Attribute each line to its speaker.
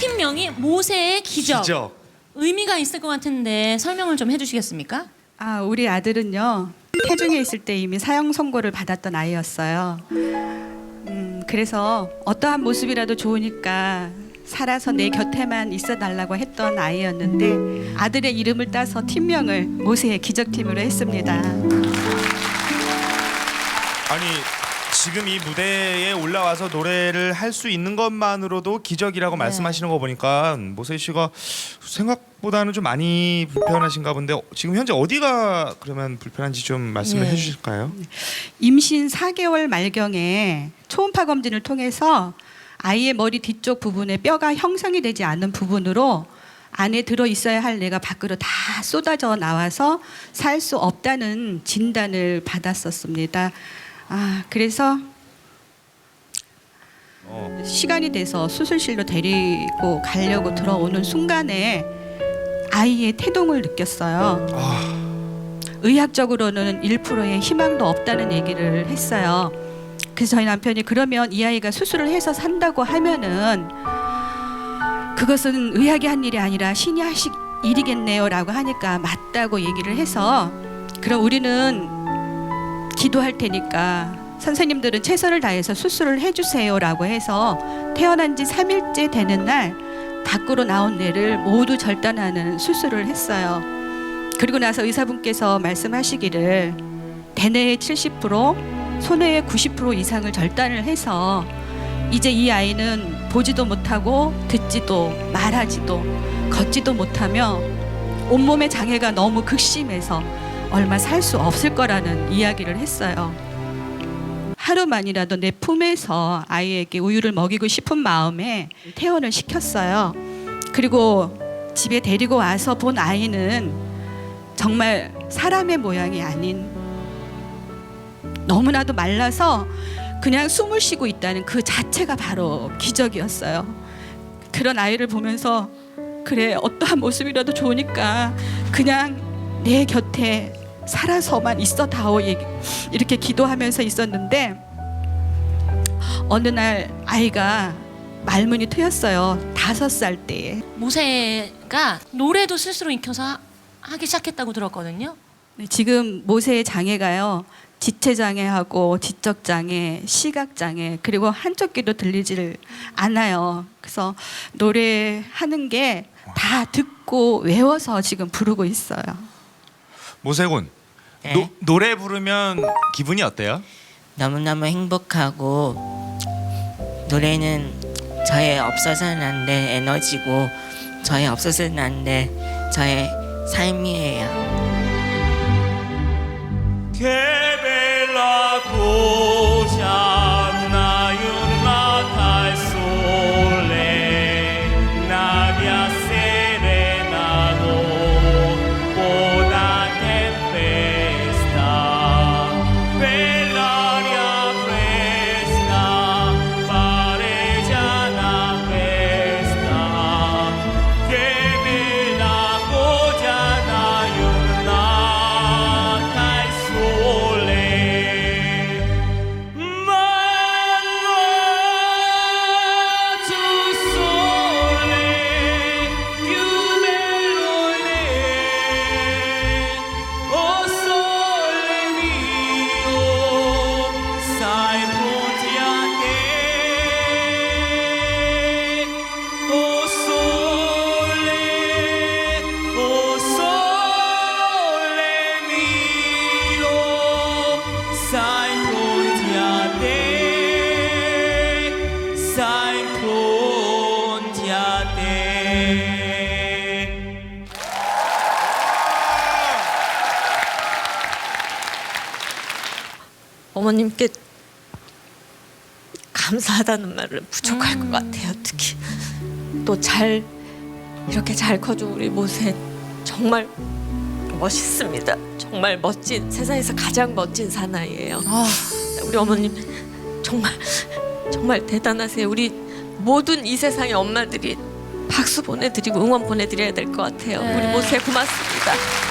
Speaker 1: 팀명이 모세의 기적.
Speaker 2: 기적.
Speaker 1: 의미가 있을 것 같은데 설명을 좀 해주시겠습니까?
Speaker 3: 아, 우리 아들은요. 태중에 있을 때 이미 사형 선고를 받았던 아이였어요. 음, 그래서 어떠한 모습이라도 좋으니까 살아서 내 곁에만 있어 달라고 했던 아이였는데 아들의 이름을 따서 팀명을 모세의 기적팀으로 했습니다.
Speaker 2: 아니 지금 이 무대에 올라와서 노래를 할 수 있는 것만으로도 기적이라고
Speaker 1: 네.
Speaker 2: 말씀하시는 거 보니까 모세 씨가 생각보다는 좀 많이 불편하신가 본데 지금 현재 어디가 그러면 불편한지 좀 말씀을
Speaker 1: 예.
Speaker 2: 해주실까요?
Speaker 3: 임신 4개월 말경에 초음파 검진을 통해서 아이의 머리 뒤쪽 부분에 뼈가 형성이 되지 않는 부분으로 안에 들어 있어야 할 뇌가 밖으로 다 쏟아져 나와서 살 수 없다는 진단을 받았었습니다. 아, 그래서
Speaker 2: 어.
Speaker 3: 시간이 돼서 수술실로 데리고 가려고 들어오는 순간에 아이의 태동을 느꼈어요.
Speaker 2: 아,
Speaker 3: 의학적으로는 1%의 희망도 없다는 얘기를 했어요. 그래서 저희 남편이 그러면 이 아이가 수술을 해서 산다고 하면은 그것은 의학이 한 일이 아니라 신이 하실 일이겠네요라고 하니까 맞다고 얘기를 해서 그럼 우리는 기도할 테니까 선생님들은 최선을 다해서 수술을 해주세요라고 해서 태어난 지 3일째 되는 날 밖으로 나온 뇌를 모두 절단하는 수술을 했어요. 그리고 나서 의사분께서 말씀하시기를 대뇌의 70%, 소뇌의 90% 이상을 절단을 해서 이제 이 아이는 보지도 못하고 듣지도 말하지도 걷지도 못하며 온몸의 장애가 너무 극심해서 얼마 살 수 없을 거라는 이야기를 했어요. 하루만이라도 내 품에서 아이에게 우유를 먹이고 싶은 마음에 퇴원을 시켰어요. 그리고 집에 데리고 와서 본 아이는 정말 사람의 모양이 아닌 너무나도 말라서 그냥 숨을 쉬고 있다는 그 자체가 바로 기적이었어요. 그런 아이를 보면서 그래 어떠한 모습이라도 좋으니까 그냥 내 곁에 살아서만 있어 다오 얘기- 이렇게 기도하면서 있었는데 어느 날 아이가 말문이 트였어요. 다섯 살 때에.
Speaker 1: 모세가 노래도 스스로 익혀서 하- 하기 시작했다고 들었거든요.
Speaker 3: 네, 지금 모세의 장애가요. 지체 장애하고 지적 장애, 시각 장애 그리고 한쪽 귀도 들리질 않아요. 그래서 노래하는 게 다 듣고 외워서 지금 부르고 있어요.
Speaker 2: 모세군
Speaker 4: 네.
Speaker 2: 노, 노래 부르면 기분이 어때요?
Speaker 4: 너무너무 행복하고 노래는 저의 없어서는 안 될 에너지고 저의 없어서는 안 될 저의 삶이에요.
Speaker 5: cosa
Speaker 6: 어머님께 감사하다는 말을 부족할 것 같아요. 특히 또 잘 이렇게 잘 커준 우리 모세 정말 멋있습니다. 정말 멋진 세상에서 가장 멋진 사나이예요. 우리 어머님 정말 정말 대단하세요. 우리 모든 이 세상의 엄마들이 박수 보내드리고 응원 보내드려야 될 것 같아요. 우리
Speaker 1: 네.
Speaker 6: 모세 고맙습니다.